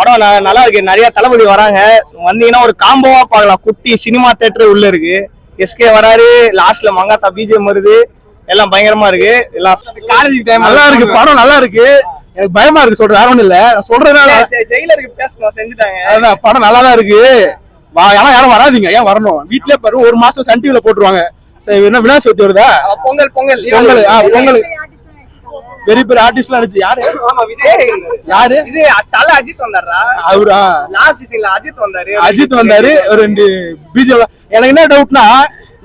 படம் நல்லா இருக்கு. நிறைய தளபதி வராங்க. வந்தீங்கன்னா ஒரு காம்போவா பார்க்கலாம். குட்டி சினிமா தேட்டர் உள்ள இருக்கு. எஸ்கே வராரு. லாஸ்ட்ல மங்காத்தா பிஜிஎம் வருது. எல்லாம் பயங்கரமா இருக்கு. எல்லாம் காலேஜ் டைம் நல்லா இருக்கு. படம் நல்லா இருக்கு. எனக்கு பயமா இருக்கு. சொல்ற ஒண்ணும் இல்ல. சொல்றதுனால ஜெயிலருக்கு பேசணும். செஞ்சுட்டாங்க. அதான். படம் நல்லா தான் இருக்கு. வா ஆனா யாரும் வராதீங்க. ஏன் வரணும்? வீட்லயே பாரு ஒரு மாசம் சன் டிவில போட்டுருவாங்க. சரி என்ன விநாயகர் சதுர்த்தி வருதா? பொங்கல் பொங்கல். பொங்கல். பொங்கல். பெரிய பெரிய ஆர்டிஸ்ட்லாம் இருந்துச்சு யாரு? யாரு? இது தல அஜித் வந்தாரா அவரா? லாஸ்ட் சீசன்ல அஜித் வந்தாரு. அஜித் வந்தாரு ஒரு ரெண்டு பிஜிஎம் எனக்கு என்ன டவுட்னா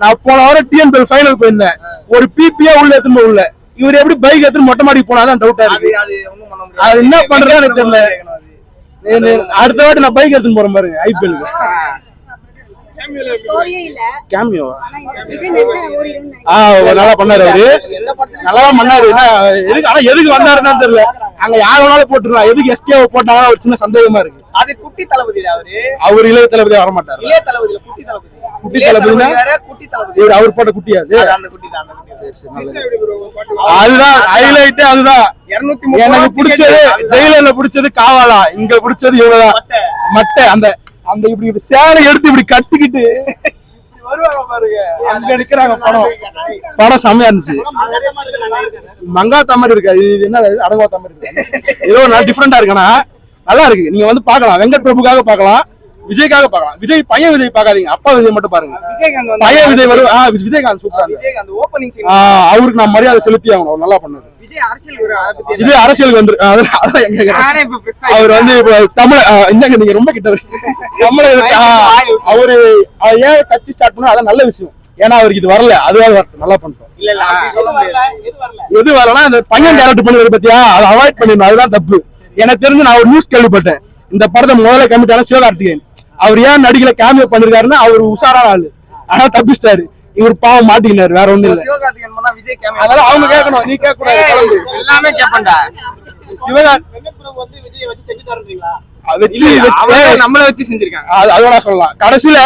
நான் போன வாரம் டிஎன்பி ஃபைனல் போயிருந்தேன். ஒரு பிபியா உள்ள எடுத்துன்னு போய் உள்ள இவர் எப்படி பைக் எடுத்துன்னு மொட்டை மாடிக்கு போனாதான் டவுட்டா இருக்கு. அது என்ன பண்றதுன்னு எனக்கு தெரியல. அடுத்த வாட்டி நான் பைக் எடுத்துன்னு போறேன் பாருங்க ஐபிஎலுக்கு கேமியோ ஆ நல்லா பண்ணாரு அவரு. நல்லா தான் பண்ணாரு. என்ன, எதுக்கு ஆனா எதுக்கு வந்தாருன்னு தெரியல. அங்க யார் வேணாலும் போட்டுருவான் எதுக்கு எஸ்கே போட்டாங்கன்னா ஒரு சின்ன சந்தேகமா இருக்கு. அது குட்டி தளபதிடா அவரு? அவர் இளைய தளபதி வர மாட்டாரு இளைய குட்டி தளபதி. குட்டி இளைய தளபதினா? வேற குட்டி தளபதி. இவர் அவர் போட்ட குட்டியாது அது? அந்த குட்டி தான் அந்த குட்டி தான். அதுதான் ஹைலைட்டே அதுதான். 230 எனக்கு பிடிச்சது. ஜெயிலர்ல பிடிச்சது காவாலா. இங்க பிடிச்சது இவங்கதான். மட்டை அந்த அந்த இப்படி இப்படி சேலை எடுத்து இப்படி கட்டிக்கிட்டு அங்க நிக்கிறாங்க படம். படம் செம்மையா இருந்துச்சு. மங்காத்தா மாதிரி இருக்கா. இது என்ன இது அடங்காத்த மாதிரி இருக்கு. ஏதோ நல்லா டிஃப்ரெண்டா இருக்கேன்னா நல்லா இருக்கு. நீங்க வந்து பார்க்கலாம். வெங்கட் பிரபுக்காக பாக்கலாம் விஜய்க்காக பார்க்கலாம். விஜய் பையன் விஜய் பார்க்காதீங்க. அப்பா விஜய் மட்டும் பாருங்க. பையன் விஜய் வரும். விஜயகாந்த் சூப்பரா அவருக்கு நான் மரியாதை செலுத்தி ஆகணும். அவர் நல்லா பண்ணாரு விஜய் அரசியலுக்கு வந்து அவர் வந்து இப்ப தமிழ் இந்தாங்க நீங்க ரொம்ப கிட்ட தமிழ் அவரு அவர் ஏன் கட்சி ஸ்டார்ட் பண்ணா அதான் நல்ல விஷயம். ஏன்னா அவருக்கு இது வரல. அதுவாக நல்லா முடியாது. எது வரல? எது வரலன்னா அந்த பையன் டேரக்ட் பண்ணுறது பத்தியா? அதை அவாய்ட் பண்ணிடணும். அதுதான் தப்பு. எனக்கு தெரிஞ்சு நான் ஒரு நியூஸ் கேள்விப்பட்டேன். இந்த படத்தை முதல்ல கமிட் ஆன சிவகார்த்திகேயன். அவர் ஏன் நடிகல கேமியோ பண்ணிருக்காருன்னா அவர் உஷாரான ஆளு. ஆனா தப்பிச்சிட்டாரு. இவர் பாவம் மாட்டிக்கினாரு வேற ஒண்ணும் இல்ல. அதெல்லாம் அவங்க கேட்கணும் நீ கேட்க கூடாது. எல்லாமே கேப்பண்டா. சிவகார்த்தி வந்து விஜய் வச்சு வச்சு வச்சு நம்மள வச்சு செஞ்சிருக்காங்க. அது அதோட சொல்லலாம். கடைசியில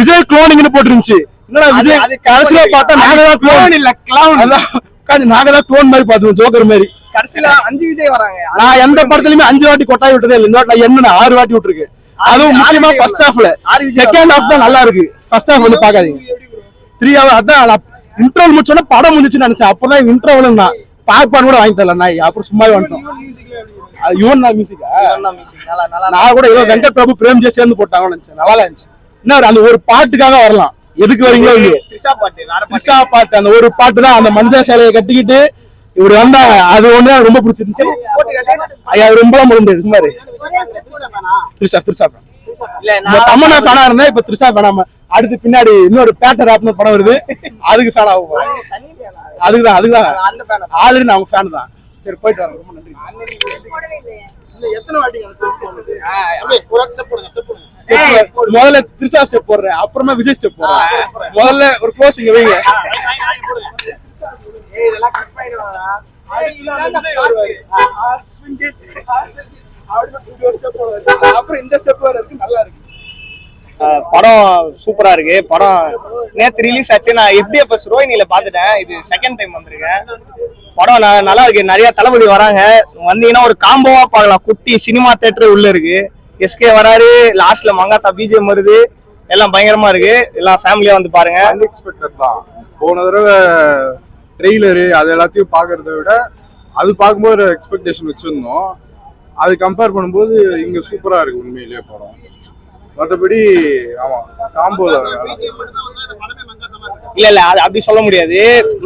விஜய் குளோனிங்னு போட்டுருந்துச்சு. என்னடா விஜய்? அது கடைசியில பார்த்தா நாங்க தான் குளோன் இல்ல நாங்க தான் குளோன் மாதிரி பார்த்தோம் ஜோக்கர் மாதிரி. கடைசியில அஞ்சு விஜய் வராங்க. நான் எந்த படத்துலயுமே அஞ்சு வாட்டி கொட்டாய் விட்டதே இல்லை. இந்த வாட்டி என்ன ஆறு வாட்டி விட்டுருக்கு அதுவும் முக்கியமா ஃபர்ஸ்ட் ஹாஃப்ல செகண்ட் ஹாஃப் தான் நல்லா இருக்கு. ஃபர்ஸ்ட் ஹாஃப் வந்து பாக்காதீங்க த்ரீ ஹவர் அதான் இன்டர்வல் முடிச்சோன்னா படம் முடிஞ்சுன்னு நினைச்சேன். அப்பதான் இன்டர்வல் நான் பாப்பான் கூட வாங்கி தரல. நான் அப்புறம் சும்மாவே வந்துட்டோம். அது யுவன் மியூசிக்கா நல்லா நான் கூட ஏதோ வெங்கட் பிரபு பிரேம்ஜே சேர்ந்து போட்டாங்கன்னு நினைச்சேன். நல்லா இருந்துச்சு. என்ன அந்த ஒரு பாட்டுக்காக வரலாம். எதுக்கு வரீங்களோ இல்லையோ. த்ரிஷா பாட்டு அந்த ஒரு பாட்டு தான் அந்த மஞ்சள் சேலையை கட்டிக்கிட்டு இப்படி வந்தாங்க. அது ஒண்ணு ரொம்ப பிடிச்சிருந்துச்சு. ஐயா ரொம்ப முடிய முடியாது. சும்மா இரு. த்ரிஷா த்ரிஷா தமன்னா ஃபேனா இருந்தா இப்ப த்ரிஷா ஃபேனாம அடுத்து பின்னாடி இன்னொரு பேட்டர் ஆப்னு படம் வருது அதுக்கு ஃபேன் ஆகும் சனி fan ஆ? அதுக்குதான்? ஆல்ரெடி நான் அவங்க ஃபேன் தான் சரி போயிட்டு வரேன் ரொம்ப நன்றி முதல்ல த்ரிஷா ஸ்டெப் போடுறேன் அப்புறமா விஜய் ஸ்டெப் போடுறேன் முதல்ல ஒரு க்ளோசிங் வைங்க ஏய், அப்புறம் இந்த ஸ்டெப் இருக்கு நல்லா இருக்கு. படம் சூப்பரா இருக்கு. படம் நேத்து ரிலீஸ் ஆச்சு. நான் எஃப்டிஎஃப்எஸ் ரோஹினில பாத்துட்டேன் இது செகண்ட் டைம் வந்திருக்கேன் படம் நல்லா இருக்கு. நிறைய தளபதி வராங்க. வந்தீங்கன்னா ஒரு காம்போவா பார்க்கலாம். குட்டி சினிமா தேட்டர் உள்ள இருக்கு. எஸ்கே வராரு. லாஸ்ட்ல மங்காத்தா பிஜிஎம் வருது. எல்லாம் பயங்கரமா இருக்கு. எல்லாம் ஃபேமிலியா வந்து பாருங்க. அன்எக்ஸ்பெக்டட் தான். போன தடவை ட்ரெய்லரு அது எல்லாத்தையும் பார்க்கறத விட அது பார்க்கும்போது ஒரு எக்ஸ்பெக்டேஷன் வச்சிருந்தோம். அது கம்பேர் பண்ணும்போது இங்க சூப்பரா இருக்கு உண்மையிலேயே படம். மற்றபடி ஆமா காம்போல இல்ல இல்ல அது அப்படி சொல்ல முடியாது.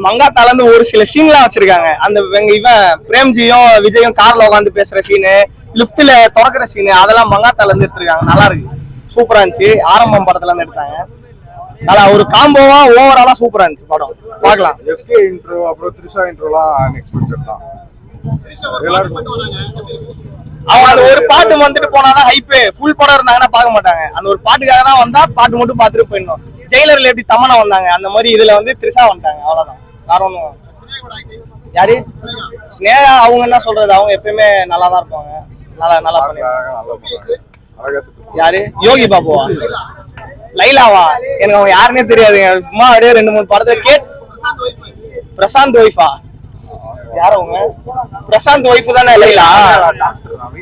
மங்காத்தால இருந்து ஒரு சில சீன்லாம் வச்சிருக்காங்க. அந்த வெங்க- இவன் பிரேம்ஜியும் விஜயும் கார்ல உட்காந்து பேசுற சீனு லிப்ட்ல திறக்கிற சீனு அதெல்லாம் மங்காத்தால இருந்து எடுத்திருக்காங்க. நல்லா இருக்கு. சூப்பரா இருந்துச்சு. ஆரம்பம் படத்துல இருந்து எடுத்தாங்க. நல்லா ஒரு காம்போவா ஓவராலா சூப்பரா இருந்துச்சு படம். பார்க்கலாம். எஸ்கே இன்ட்ரோ அப்புறம் த்ரிஷா இன்ட்ரோலாம் அன்எக்ஸ்பெக்டட் தான். அவங்க அந்த ஒரு பாட்டு வந்துட்டு போனாதான் ஹைப்பு ஃபுல் படம் இருந்தாங்கன்னா பார்க்க மாட்டாங்க. அந்த ஒரு பாட்டுக்காக தான் வந்தா பாட்டு மட்டும் பார்த்துட்டு போயிடணும். ஜெயிலர்ல எப்படி தமனா வந்தாங்க? அந்த மாதிரி இதுல வந்து த்ரிஷா வந்துட்டாங்க. அவ்வளவுதான். வேற ஒண்ணும் யாரு? ஸ்னேகா அவங்க என்ன சொல்றது? அவங்க எப்பயுமே நல்லா தான் இருப்பாங்க. நல்லா நல்லா சுத்து யாரு? யோகி பாபுவா? லைலாவா? எனக்கு அவங்க யாருன்னே தெரியாதுங்க. சும்மா அப்படியே ரெண்டு மூணு படத்தை கேட் பிரசாந்த் ஒய்ஃபா? யார் அவங்க? பிரசாந்த் ஒய்ஃப் தானே லைலா?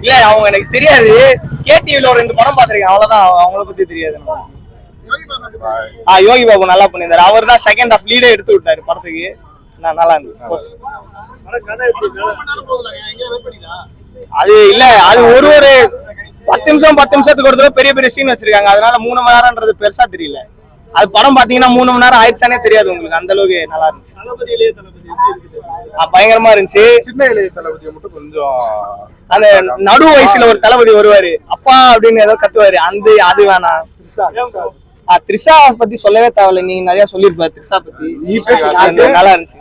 இல்ல அவங்க எனக்கு தெரியாது. கேடிவில ஒரு ரெண்டு படம் பாத்திருக்கேன் அவ்வளவுதான். அவங்கள பத்தி தெரியாது ஆ யோகி பாபு நல்லா பண்ணியிருந்தாரு. அவர் தான் செகண்ட் ஆஃப் லீடே எடுத்து விட்டாரு படத்துக்கு. நான் நல்லா இருந்துச்சு அது இல்ல அது ஒரு ஒரு பத்து நிமிஷம் பத்து நிமிஷத்துக்கு ஒரு தடவை பெரிய பெரிய சீன் வச்சிருக்காங்க. அதனால மூணு மணி நேரம்ன்றது பெருசா தெரியல. அது படம் பாத்தீங்கன்னா மூணு மணி நேரம் ஆயிடுச்சானே தெரியாது உங்களுக்கு. அந்த அளவுக்கு நல்லா இருந்துச்சு. ஆ, பயங்கரமா இருந்துச்சு. சின்ன இளைய தளபதியை மட்டும் கொஞ்சம் அந்த நடு வயசுல ஒரு தளபதி வருவாரு. அப்பா அப்படின்னு ஏதோ கத்துவாரு. அந்த அது வேணாம். த்ரிஷா பத்தி சொல்லவே தேவையில்ல. நீங்க நிறைய சொல்லிருப்பாரு த்ரிஷா பத்தி. நல்லா இருந்துச்சு.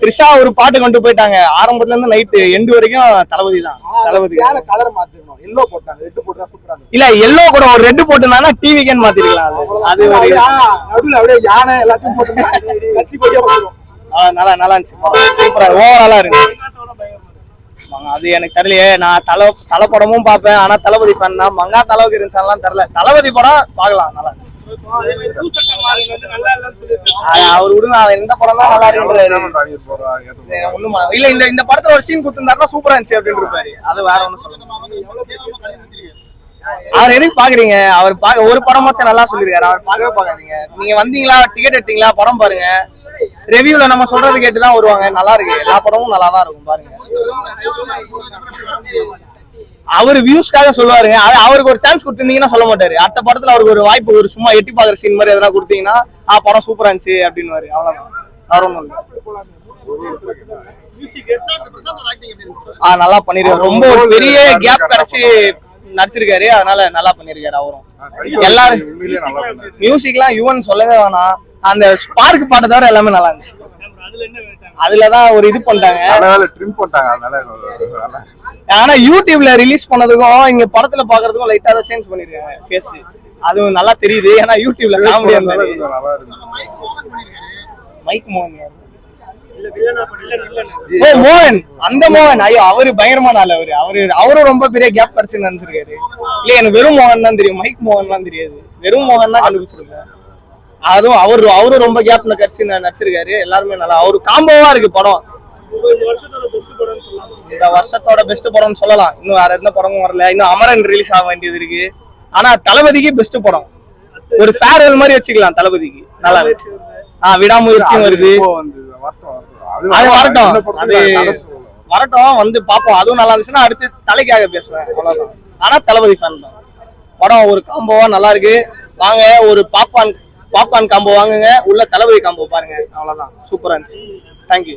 த்ரிஷா ஒரு பாட்டு கொண்டு போயிட்டாங்க. ஆரம்பத்துல இருந்து நைட்டு எண்டு வரைக்கும் தளபதி தான். தளபதி. கலர் மாத்திருக்கணும் எல்லோ போட்டாங்க. ரெட்டு போட்டா சூப்பரா இல்ல எல்லோ கூட ஒரு ரெட் போட்டுனா டிவிக்கன் மாத்திருக்கலாம் அது? அது ஒரு நடுவில் அப்படியே யானை எல்லாத்தையும் போட்டு நல்லா நல்லா இருந்துச்சு சூப்பரா ஓவராலா இருக்கு. அது எனக்கு தெரியலையே. நான் தலை தலை படமும் பார்ப்பேன். ஆனா தளபதி ஃபேன் தான். மங்கா தளவுக்கு இருந்துச்சாலாம் தெரியல. தளபதி படம் பார்க்கலாம். நல்லா அவர் விடுங்க. எந்த படம் தான் நல்லா இருக்குன்றாரு. ஒண்ணும்? இல்ல இந்த இந்த படத்துல ஒரு சீன் கொடுத்திருந்தாருன்னா சூப்பரா இருந்துச்சு அப்படின்னு இருப்பாரு. அது வேற ஒண்ணும் சொல்ல அவர் எதுக்கு பாக்குறீங்க? அவர் பாக்க ஒரு படமாச்சும் நல்லா சொல்லிருக்காரு. அவர் பார்க்கவே பார்க்காதீங்க. நீங்க வந்தீங்களா? டிக்கெட் எடுத்தீங்களா? படம் பாருங்க. ரிவ்யூல நம்ம சொல்றது கேட்டு தான் வருவாங்க. நல்லா இருக்கு. எல்லா படமும் நல்லா தான் இருக்கும் பாருங்க. அவர் வியூஸ்க்காக சொல்லுவாருங்க. அது அவருக்கு ஒரு சான்ஸ் கொடுத்திருந்தீங்கன்னா சொல்ல மாட்டாரு. அடுத்த படத்துல அவருக்கு ஒரு வாய்ப்பு ஒரு சும்மா எட்டி பாக்குற சீன் மாதிரி எதனா கொடுத்தீங்கன்னா ஆ படம் சூப்பரா இருந்துச்சு அப்படின்னு அவ்வளவுதான். வேற இல்ல. ஆ நல்லா பண்ணிருக்காரு. ரொம்ப ஒரு பெரிய கேப் கிடைச்சு நடிச்சிருக்காரு. அதனால நல்லா பண்ணிருக்காரு அவரும். எல்லாரும். மியூசிக்லாம் யுவன் சொல்லவே வேணாம். அந்த ஸ்பார்க் பாட்டை தவிர எல்லாமே நல்லா இருந்துச்சு. அதுலதான் ஒரு இது பண்ணிட்டாங்க. ஆனா யூடியூப்ல ரிலீஸ் பண்ணதுக்கும் இங்க படத்துல பாக்குறதுக்கும் லைட்டா தான் சேஞ்ச் பண்ணிருக்காங்க ஃபேஸ் அதுவும் நல்லா தெரியுது ஏன்னா யூடியூப்ல நல்லா இருந்தாரு. மைக் மோகன் மோகன் அந்த மோகன் ஐயோ அவரு பயங்கரமான ஆள் அவரு. அவரு அவரும் ரொம்ப பெரிய கேப் கிடைச்சு நினைச்சிருக்காரு. இல்ல எனக்கு வெறும் மோகன் தான் தெரியும். மைக் மோகன் தான் தெரியாது. வெறும் மோகன் தான் கண்டுபிடிச்சிருக்கேன். அதுவும் அவரு அவரும் ரொம்ப கேப்ல கடிச்சு நடிச்சிருக்காரு. எல்லாருமே நல்லா அவரு காம்போவா இருக்கு படம். இந்த வருஷத்தோட பெஸ்ட் படம்னு சொல்லலாம். இன்னும் வேற எந்த படமும் வரல. இன்னும் அமரன் ரிலீஸ் ஆக வேண்டியது இருக்கு. ஆனா தளபதிக்கு பெஸ்ட் படம். ஒரு ஃபேர்வெல் மாதிரி வச்சுக்கலாம் தளபதிக்கு. நல்லா இருந்துச்சு. ஆ விடாமுயற்சியும் வருது. அது வரட்டும். அது-. வரட்டும். வந்து பாப்போம் அதுவும் நல்லா இருந்துச்சுன்னா அடுத்து தலைக்காக பேசுவேன். அவ்வளவுதான். ஆனா தளபதி ஃபேன் தான். படம் ஒரு காம்போவா நல்லா இருக்கு. வாங்க ஒரு பாப்கார்ன் பாப்கார்ன் காம்போ வாங்குங்க. உள்ள தளபதி காம்போ பாருங்க. அவ்வளவுதான். சூப்பரா இருந்துச்சு. தேங்க்யூ